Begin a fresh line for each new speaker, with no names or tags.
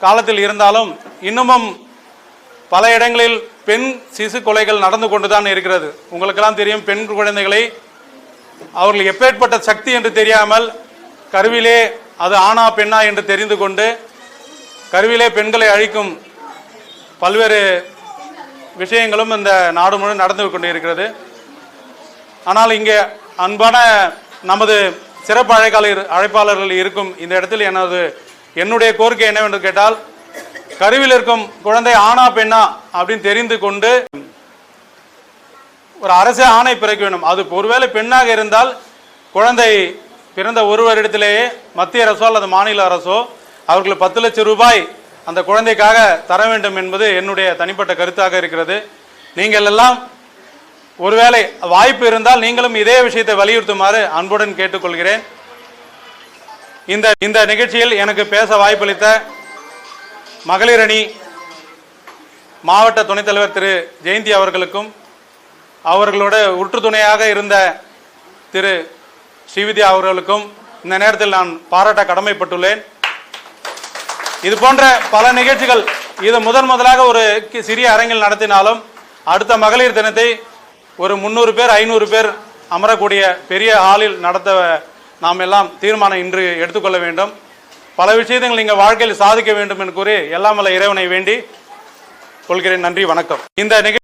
காலத்தில் இருந்தாலும் இன்னமும் பல இடங்களில் பெண் சிசு கொலைகள் நடந்து கொண்டுதான் இருக்கிறது. உங்களுக்கெல்லாம் தெரியும் பெண் குழந்தைகளை அவர்கள் எப்பேற்பட்ட சக்தி என்று தெரியாமல் கருவிலே அது ஆணா பெண்ணா என்று தெரிந்து கொண்டு கருவிலே பெண்களை அழிக்கும் பல்வேறு விஷயங்களும் இந்த நாடு முழு நடந்து கொண்டு இருக்கிறது ஆனால் இங்கே அன்பான நமது சிறப்பு அழைக்காளர் அழைப்பாளர்கள் இருக்கும் இந்த இடத்தில் எனது என்னுடைய கோரிக்கை என்னவென்று கேட்டால் கருவில் இருக்கும் குழந்தை ஆனா பெண்ணா அப்படின்னு தெரிந்து கொண்டு ஒரு அரசே ஆணை பிறக்க வேண்டும். அது ஒருவேளை பெண்ணாக இருந்தால் குழந்தை பிறந்த ஒரு வருடத்திலேயே மத்திய அரசோ அல்லது மாநில அரசோ அவர்களுக்கு பத்து லட்சம் ரூபாய் அந்த குழந்தைக்காக தர வேண்டும் என்பது என்னுடைய தனிப்பட்ட கருத்தாக இருக்கிறது. நீங்கள் எல்லாம் ஒருவேளை வாய்ப்பு இருந்தால் நீங்களும் இதே விஷயத்தை வலியுறுத்துமாறு அன்புடன் கேட்டுக்கொள்கிறேன். இந்த இந்த நிகழ்ச்சியில் எனக்கு பேச வாய்ப்பளித்த மகளிர் அணி மாவட்ட துணைத் தலைவர் திரு ஜெயந்தி அவர்களுக்கும் அவர்களோட உற்றுத்துணையாக இருந்த திரு ஸ்ரீவித்யா அவர்களுக்கும் இந்த நேரத்தில் நான் பாராட்ட கடமைப்பட்டுள்ளேன். இது போன்ற பல நிகழ்ச்சிகள் இது முதன் முதலாக ஒரு கி- சிறிய அரங்கில் நடத்தினாலும் அடுத்த மகளிர் தினத்தை ஒரு முந்நூறு பேர் ஐநூறு பேர் அமரக்கூடிய பெரிய ஹாலில் நடத்த நாம் எல்லாம் தீர்மானம் இன்று எடுத்துக்கொள்ள வேண்டும். பல விஷயங்கள் நீங்கள் வாழ்க்கையில் சாதிக்க வேண்டும் என்று கூறி எல்லாம் வல்ல இறைவனை வேண்டி கொள்கிறேன். நன்றி வணக்கம். இந்த நிகழ்ச்சி